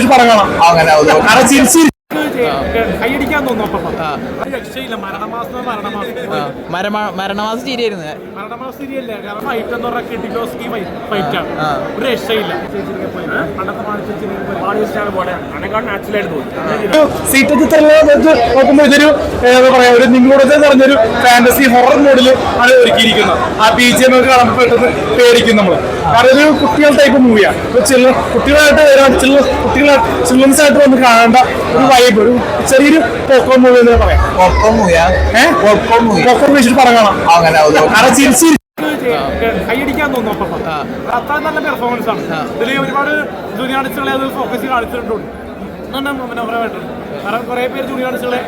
വെച്ചിട്ട് പടം കാണാം അങ്ങനെ അത് കാരണം മരണമാസം ചിരിയായിരുന്നു. മരണമാസം കാരണം ഫൈറ്റ് എന്ന് പറഞ്ഞാൽ കിഡിലോസ്കി ഫൈറ്റ് ആണ്. ആ. ഒരു രക്ഷയില്ല. പണ്ടത്തെ മാണിച്ചാണ് പോലെ അനക്കാട് നാച്ചുറൽ ആയിട്ട് തോന്നി സീറ്റ് നോക്കുമ്പോൾ ഇതൊരു എന്താ പറയാ ഒരു നിങ്ങളോട് നിറഞ്ഞൊരു ഫാന്റസി ഹൊറർ മോഡിൽ ആണ് ഒരുക്കിയിരിക്കുന്നത്. ആ ബി ജി എം ഒക്കെ കാണുമ്പോൾ പെട്ടെന്ന് പേടിക്കും നമ്മൾ കാരണം ഒരു കുട്ടികൾ ടൈപ്പ് മൂവിയാണ് ഇപ്പൊ ചില കുട്ടികളായിട്ട് വരാൻ ചില കുട്ടികളെ ചിൽഡ്രൻസ് ആയിട്ട് വന്ന് കാണേണ്ട ഒരു വൈബ് ഒരു ചെറിയൊരു പോക്കോ മൂവി എന്ന് പറയാം. മൂവിയാ ഏഹ് പോക്കോ മൂവി പോക്കോ വെച്ചിട്ട് പടം കാണാം. അങ്ങനെ കൈയടിക്കാൻ തോന്നും അപ്പം. അത്ര നല്ല പെർഫോമൻസ് ആണ്. ഇതിൽ ഒരുപാട് ജൂനിയർ ആർട്ടിസ്റ്റുകളെ അത് ഫോക്കസ് കാണിച്ചിട്ടുണ്ട്. നല്ല മനോഹരമായിട്ടുണ്ട് കാരണം കുറേ പേര് ജൂനിയർ ആർട്ടിസ്റ്റുകളെ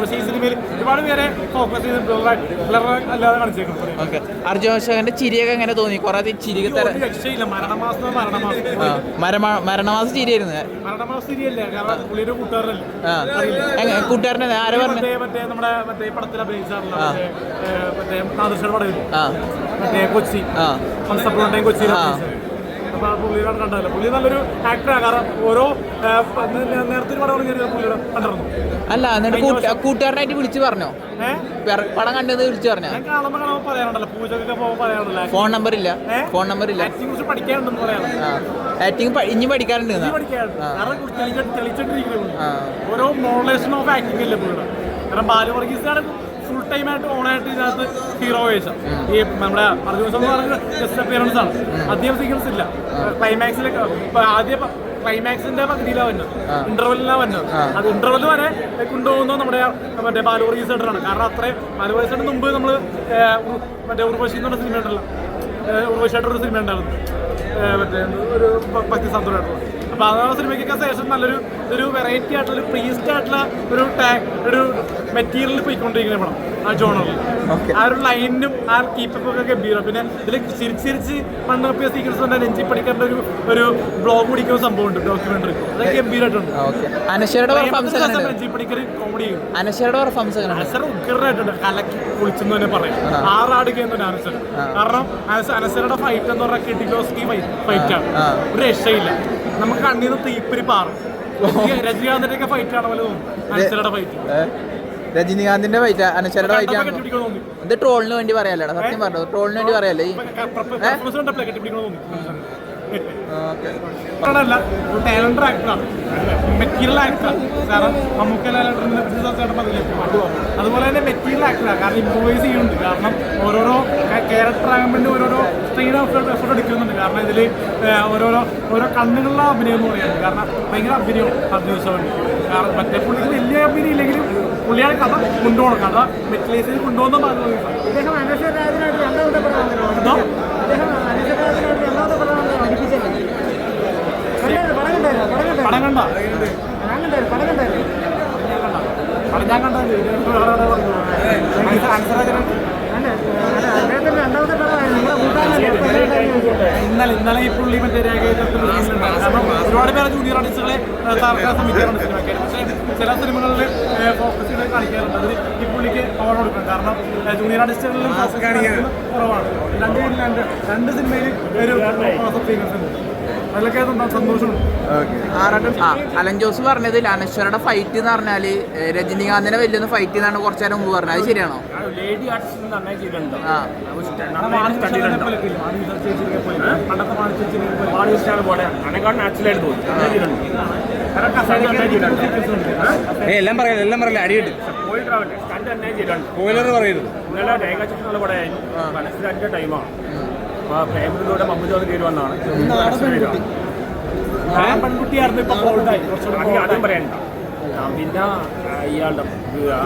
പക്ഷേ ഈ സിനിമയിൽ ഒരുപാട് പേരെ ഫോക്കസ് ചെയ്ത് ബ്ലർ അല്ലാതെ കാണിച്ചേക്കുന്നത്. ഓക്കെ. അർജുൻ അശോകന്റെ ചിരിയൊക്കെ എങ്ങനെ തോന്നി? കുറെ ചിരിക രക്ഷയില്ല. മരണമാസം മരണമാസം മരണമാസം ചിരിയായിരുന്നു. മരണമാസം ചിരിയല്ല. കാരണം ആ. എങ്ങ- കൂട്ടുകാരനെ ആരെ പറഞ്ഞു? മറ്റേ നമ്മുടെ മറ്റേ പടത്തിൽ അഭിനയിച്ചാറുള്ള ആ. മറ്റേ, നാദൃശ്വര പടം ആ. മറ്റേ കൊച്ചി. ആ. പുള്ളിയുടെ കണ്ടതല്ല? പുള്ളി നല്ലൊരു ആക്ടറാണ് കാരണം ഓരോ നേരത്തെ പടം പുള്ളിയുടെ കണ്ടിരുന്നു അല്ല എന്നിട്ട് കൂട്ട- കൂട്ടുകാരനായിട്ട് വിളിച്ചു പറഞ്ഞോ? പടം കണ്ടത് വിളിച്ചു പറഞ്ഞോ? ഞാൻ കാണുമ്പോൾ കാണുമ്പോൾ പറയാറുണ്ടല്ലോ. പൂജക്കൊക്കെ പോകുമ്പോൾ പറയാറുണ്ടല്ലോ. ഫോൺ നമ്പർ ഇല്ല. ഫോൺ നമ്പർ ഇല്ല. ആക്ടിങ് കുറിച്ച് പഠിക്കാനുണ്ടെന്ന് പറയാറുണ്ട്. ആ. ആക്ടിങ് ഇനി പഠിക്കാറുണ്ട് ഓരോ മോഡലേഷൻ ഓഫ് ആക്ടിംഗ് ഇല്ല പുള്ളിയുടെ? കാരണം ബാലുവർഗീസാണ് ഫുൾ ടൈം ആയിട്ട് ഓൺ ആയിട്ട് ഇതിനകത്ത് ഹീറോ വേഷം. ഈ നമ്മുടെ അർജുന സ്വാമി പറഞ്ഞ ജസ്റ്റ് അപ്പിയറൻസ് ആണ്. അധികം സീക്വൻസ് ഇല്ല. ക്ലൈമാക്സിലൊക്കെ ഇപ്പൊ ആദ്യ ക്ലൈമാക്സിന്റെ പകുതിയിലാണ് വരുന്നത്. ഇന്റർവെല്ലിലാണ് വരുന്നത്. അത് ഇന്റർവെൽ വരെ കൊണ്ടുപോകുന്നത് നമ്മുടെ മറ്റേ ബാലൂർ ആണ് കാരണം അത്രയും ബാലുവർഗീസിന്റെ മുമ്പ് നമ്മൾ മറ്റേ ഉർവശി എന്ന് പറഞ്ഞ സിനിമ ഉണ്ടല്ലോ. ഉർവശിയായിട്ടൊരു സിനിമ ഉണ്ടായിരുന്നു. മറ്റേ ഒരു പത്തി ഭക്തി സന്തോഷമായിട്ടുള്ള ആ സിനിമയ്ക്കൊക്കെ ശേഷം നല്ലൊരു ഒരു വെറൈറ്റി ആയിട്ടുള്ള ഒരു പ്രീസ്റ്റ് ആയിട്ടുള്ള ഒരു ടാ- ഒരു മെറ്റീരിയൽ പോയിക്കൊണ്ടിരിക്കുന്ന പടം ആ ജോണറിൽ ആ ഒരു ലൈനും ആ കീപ്പപ്പ് ഒക്കെ ഗംഭീരം. പിന്നെ ഇതിൽ ചിരിച്ച് ചിരിച്ച് മണ്ണപ്പിയ സീക്വൻസ് തന്നെ രഞ്ജി പഠിക്കേണ്ട ഒരു ഒരു ബ്ലോഗ് പിടിക്കുന്ന സംഭവമുണ്ട് ഡോക്യുമെന്ററി അതൊക്കെ ഗംഭീരമായിട്ടുണ്ട് രഞ്ജി പണിക്കർ കോമഡി അനസർ ഉഗ്രനായിട്ടുണ്ട്. കലക്കി കുളിച്ചെന്ന് തന്നെ പറയും. ആറാടുകയെന്ന് അനസർ കാരണം അനശ്വരയുടെ ഫൈറ്റ് എന്ന് പറഞ്ഞാൽ കിട്ടിക്കോസ്കി ഫൈറ്റ് ആണ്. ഒരു രക്ഷയില്ല. നമുക്ക് കണ്ണീന്ന് തീപ്പിരി പാറും. രജനീകാന്തിന്റെ ഒക്കെ ഫൈറ്റ് ആണ് പോലെ തോന്നും. അനസരുടെ ഫൈറ്റ്? രജനീകാന്തിന്റെ ഫൈറ്റ് അനശ്വരയുടെ ഫൈറ്റ് ആണ് ഇത് ട്രോളിന് വേണ്ടി പറയാലോ സത്യം പറഞ്ഞു ട്രോളിന് വേണ്ടി പറയാലോ ടാലന്റഡ് ആക്ടറാണ് മെറ്റീരിയൽ ആക്ടറാണ് കാരണം നമുക്ക് അതുപോലെ തന്നെ മെറ്റീരിയൽ ആക്ടറാണ് കാരണം ഇമ്പ്രൂവൈസ് ചെയ്യുന്നുണ്ട്. കാരണം ഓരോരോ ക്യാരക്ടർ ആകാൻ വേണ്ടി ഓരോരോ സ്ട്രെയിൻ ഓഫ് എഫേർട്ട് എടുക്കുന്നുണ്ട്. കാരണം ഇതിൽ ഓരോരോ ഓരോ കണ്ണുകളിലെ അഭിനയം എന്ന് പറയുന്നത്. കാരണം ഭയങ്കര അഭിനയം അഭിനയിച്ചുകൊണ്ട് കാരണം മറ്റേ പുള്ളിക്ക് വലിയ അഭിനയം ഇല്ലെങ്കിലും പുള്ളിയാണ് കഥ കൊണ്ടുപോകണം കഥ മെറ്റലൈസ് ചെയ്ത് കൊണ്ടുപോകുന്ന ഭാഗമാണ്. അദ്ദേഹം പടം കണ്ട ഞാൻ കണ്ടായിരുന്നു കണ്ടായിരുന്നു ഞാൻ ഇന്നലെ ഇന്നലെ ഈ പുള്ളി മറ്റേ ഒരുപാട് പേരെ ജൂനിയർ ആർട്ടിസ്റ്റുകളെ സർക്കാർ ശ്രമിക്കാറുണ്ട് സിനിമയ്ക്ക് പക്ഷേ ചില സിനിമകളിൽ ഫോക്കസ് ചെയ്ത് കാണിക്കാറുണ്ട് അതിൽ ഈ പുള്ളിക്ക് അവാർഡ് കൊടുക്കും കാരണം ജൂനിയർ ആർട്ടിസ്റ്റുകളിലും കുറവാണ് രണ്ട് രണ്ട് രണ്ട് സിനിമയിൽ ഒരു സീക്വൻസ് ഉണ്ട് അലൻ ജോസ് പറഞ്ഞത് അനശ്വരയുടെ ഫൈറ്റ് എന്ന് പറഞ്ഞാൽ രജനീകാന്തിനെ വലിയൊന്ന് ഫൈറ്റ് എന്നാണ് കുറച്ചു നേരം മുമ്പ് പറഞ്ഞത്. അത് ശരിയാണോ? എല്ലാം പറയല്ല എല്ലാം പറയല്ല. അടിയിട്ട് സ്പോയിലർ പറയരുത്. മനസ്സിലാക്കിയ ടൈമാണ് അപ്പോൾ പ്രേമത്തിലൂടെ മമ്മൂജോന്ന് കയറി വന്നാണ് പെൺകുട്ടിയായിരുന്നു ഇപ്പൊ ബോൾഡായി കുറച്ചുകൂടി ആദ്യം പറയണ്ട. പിന്നെ ഇയാളുടെ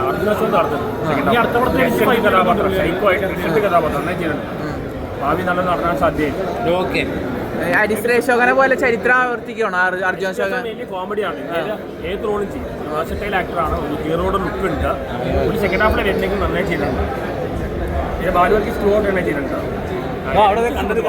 അർജുനോത്സവം നടത്തുന്നത് ഈ അടുത്ത പടത്തിൽ കഥാപാത്രം സൈക്കോ ആയിട്ട് കഥാപാത്രം ചെയ്തിട്ടുണ്ട് ഭാവി നല്ല നടക്കാൻ സാധ്യതയുണ്ട്. ഓക്കെ. ഹരിശ്രീ അശോകനെ പോലെ ചരിത്രം ആവർത്തിക്കുകയാണ് അർജുന അർജുൻ അശോകൻ കോമഡിയാണ്. ഏത് റോളും ചെയ്യും. വേഴ്സറ്റൈൽ ആക്ടറാണ്. ഒരു ഹീറോയുടെ ലുക്ക് ഉണ്ട്. ഒരു സെക്കൻഡ് ഹാഫിലെ വരുന്നെങ്കിൽ നന്നായി ചെയ്തിട്ടുണ്ട്. പിന്നെ ബാലുവർക്ക് സ്ലോ തന്നെ ചെയ്തിട്ടുണ്ട്. അവിടെ കണ്ടത്